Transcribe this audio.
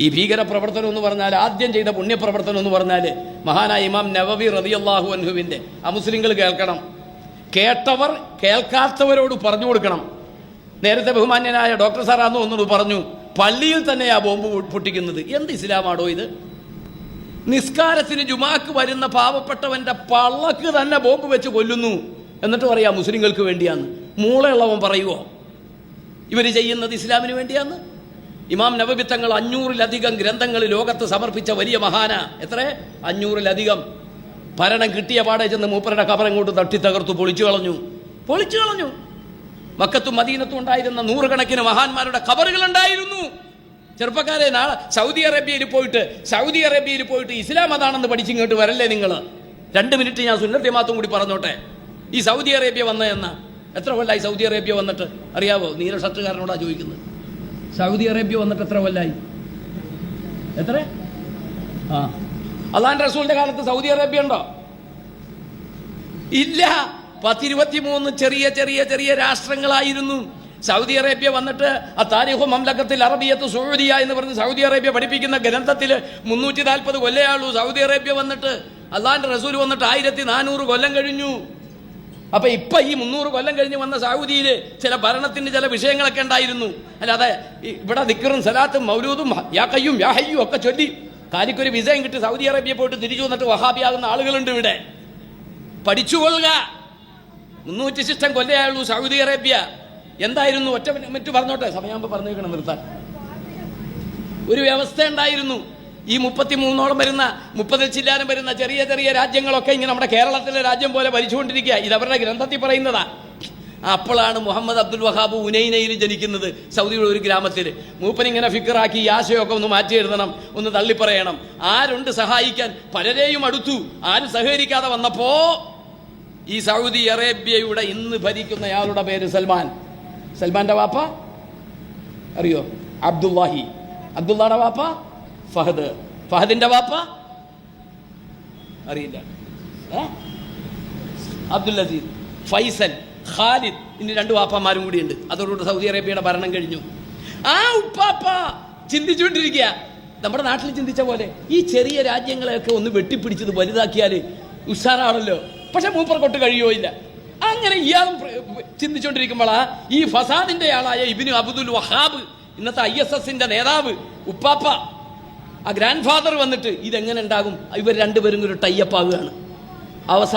ഈ ഭീകര പ്രവർത്തനം എന്ന് പറഞ്ഞാൽ ആദ്യം ചെയ്ത പുണ്യപ്രവർത്തനം എന്ന് പറഞ്ഞാൽ മഹാനായ ഇമാം നവവി റതിയല്ലാഹു അൻഹുവിന്റെ ആ മുസ്ലിങ്ങൾ കേൾക്കണം. കേട്ടവർ കേൾക്കാത്തവരോട് പറഞ്ഞു കൊടുക്കണം. നേരത്തെ ബഹുമാന്യനായ ഡോക്ടർ സാറാന്ന് ഒന്നോട് പറഞ്ഞു പള്ളിയിൽ തന്നെയാ ബോംബ് പൊട്ടിക്കുന്നത്. എന്ത് ഇസ്ലാമാണോ ഇത്? നിസ്കാരത്തിന് ജുമാക്ക് വരുന്ന പാവപ്പെട്ടവന്റെ പള്ളക്ക് തന്നെ ബോംബ് വെച്ച് കൊല്ലുന്നു. എന്നിട്ട് പറയാ മുസ്ലിങ്ങൾക്ക് വേണ്ടിയാന്ന്. മൂളയുള്ളവൻ പറയുവോ? ഇവർ ചെയ്യുന്നത് ഇസ്ലാമിന് വേണ്ടിയാന്ന്? ഇമാം നവബി തങ്ങൾ അഞ്ഞൂറിലധികം ഗ്രന്ഥങ്ങൾ ലോകത്ത് സമർപ്പിച്ച വലിയ മഹാന എത്ര? അഞ്ഞൂറിലധികം. ഭരണം കിട്ടിയ പാടെ ചെന്ന് മൂപ്പരുടെ കബറം കൊണ്ട് തട്ടി തകർത്തു പൊളിച്ചു കളഞ്ഞു. പൊളിച്ചു കളഞ്ഞു. മക്കത്തും മദീനത്തും ഉണ്ടായിരുന്ന നൂറുകണക്കിന് മഹാന്മാരുടെ കബറുകൾ ഉണ്ടായിരുന്നു ചെറുപ്പക്കാരെ നാളെ സൗദി അറേബ്യയിൽ പോയിട്ട് സൗദി അറേബ്യയിൽ പോയിട്ട് ഇസ്ലാം അതാണെന്ന് പഠിച്ചിങ്ങോട്ട് വരല്ലേ നിങ്ങൾ രണ്ട് മിനിറ്റ് ഞാൻ സുന്നത്തി മാത്രം കൂടി പറഞ്ഞോട്ടെ. ഈ സൗദി അറേബ്യ വന്ന എന്ന എത്ര കൊല്ലായി സൗദി അറേബ്യ വന്നിട്ട്? അറിയാവോ? നീല ഷർട്ടുകാരനോടാ ചോദിക്കുന്നത്. സൗദി അറേബ്യ വന്നിട്ട് എത്ര കൊല്ലായി? എത്ര? ആ. അള്ളാൻ റസൂലിന്റെ കാലത്ത് സൗദി അറേബ്യ ഉണ്ടോ? ഇല്ല. പത്തിരുപത്തിമൂന്ന് ചെറിയ ചെറിയ ചെറിയ രാഷ്ട്രങ്ങളായിരുന്നു. സൗദി അറേബ്യ വന്നിട്ട് ആ താരിഹു മംലക്കത്തിൽ അറബിയത്ത് സൗദിയ എന്ന് പറഞ്ഞ് സൗദി അറേബ്യ പഠിപ്പിക്കുന്ന ഗ്രന്ഥത്തിൽ മുന്നൂറ്റി നാൽപ്പത് കൊല്ലയാളൂ സൗദി അറേബ്യ വന്നിട്ട്. അള്ളാന്റെ റസൂൽ വന്നിട്ട് ആയിരത്തി നാനൂറ് കൊല്ലം കഴിഞ്ഞു. അപ്പൊ ഇപ്പൊ ഈ മുന്നൂറ് കൊല്ലം കഴിഞ്ഞ് വന്ന സൗദിയിൽ ചില ഭരണത്തിന്റെ ചില വിഷയങ്ങളൊക്കെ ഉണ്ടായിരുന്നു. അല്ലാതെ ഇവിടെ ദിക്കറും സലാത്തും മൗലൂദും യാ യാഹയ്യും ഒക്കെ ചൊല്ലി കാലിക്കൊരു വിസയും കിട്ടി സൗദി അറേബ്യ പോയിട്ട് തിരിച്ചു വന്നിട്ട് വഹാബിയാകുന്ന ആളുകളുണ്ട് ഇവിടെ. പഠിച്ചുകൊള്ളുക. മുന്നൂറ്റി ശിഷ്ടം കൊല്ലയായുള്ളൂ സൗദി അറേബ്യ. എന്തായിരുന്നു? ഒറ്റ മറ്റു പറഞ്ഞോട്ടെ? സമയമാകുമ്പോൾ പറഞ്ഞേക്കണം നിർത്താൻ. ഒരു വ്യവസ്ഥ ഉണ്ടായിരുന്നു. ഈ മുപ്പത്തി മൂന്നോളം വരുന്ന മുപ്പതിൽ ചില്ലാനം വരുന്ന ചെറിയ ചെറിയ രാജ്യങ്ങളൊക്കെ ഇങ്ങനെ നമ്മുടെ കേരളത്തിലെ രാജ്യം പോലെ ഭരിച്ചുകൊണ്ടിരിക്കുക. ഇത് അവരുടെ ഗ്രന്ഥത്തിൽ പറയുന്നതാ. അപ്പോഴാണ് മുഹമ്മദ് അബ്ദുൽ വഹാബ് ഉനൈനയിൽ ജനിക്കുന്നത്. സൗദിയുടെ ഒരു ഗ്രാമത്തിൽ. മൂപ്പൻ ഇങ്ങനെ ഫിക്കറാക്കി ഈ ആശയമൊക്കെ ഒന്ന് മാറ്റി എഴുതണം ഒന്ന് തള്ളിപ്പറയണം. ആരുണ്ട് സഹായിക്കാൻ? പലരെയും അടുത്തു. ആരും സഹകരിക്കാതെ വന്നപ്പോ ഈ സൗദി അറേബ്യയുടെ ഇന്ന് ഭരിക്കുന്നയാളുടെ പേര് സൽമാൻ. സൽമാന്റെ വാപ്പ? അറിയോ? അബ്ദുല്ലാഹി. അബ്ദുള്ളയുടെ വാപ്പ? ഫഹദ്. ഫഹദിന്റെ വാപ്പ? അറിയില്ല? അബ്ദുൽ അസീദ് ഫൈസൽ ഖാലിദ് ഇനി രണ്ട് വാപ്പമാരും കൂടിയുണ്ട്. അതോടുകൂടി സൗദി അറേബ്യയുടെ ഭരണം കഴിഞ്ഞു. ആ ഉപ്പാപ്പ ചിന്തിച്ചുകൊണ്ടിരിക്കുക. നമ്മുടെ നാട്ടിൽ ചിന്തിച്ച പോലെ ഈ ചെറിയ രാജ്യങ്ങളെയൊക്കെ ഒന്ന് വെട്ടിപ്പിടിച്ചത് വലുതാക്കിയാൽ ഉഷാറാണല്ലോ. പക്ഷെ കഴിയോ ഇല്ല. അങ്ങനെ ഇയാളും ചിന്തിച്ചുകൊണ്ടിരിക്കുമ്പോഴാ ഈ ഫസാദിന്റെ ആളായ ഇബിനു അബ്ദുൽ വഹാബ് ഇന്നത്തെ ഐ എസ് എസിന്റെ നേതാവ് ഉപ്പാപ്പ. ആ ഗ്രാൻഡ് ഫാദർ വന്നിട്ട് ഇതെങ്ങനെ ഉണ്ടാകും? ഇവർ രണ്ടുപേരും ഒരു ടൈപ്പ് ആവുകയാണ്. അവസാനം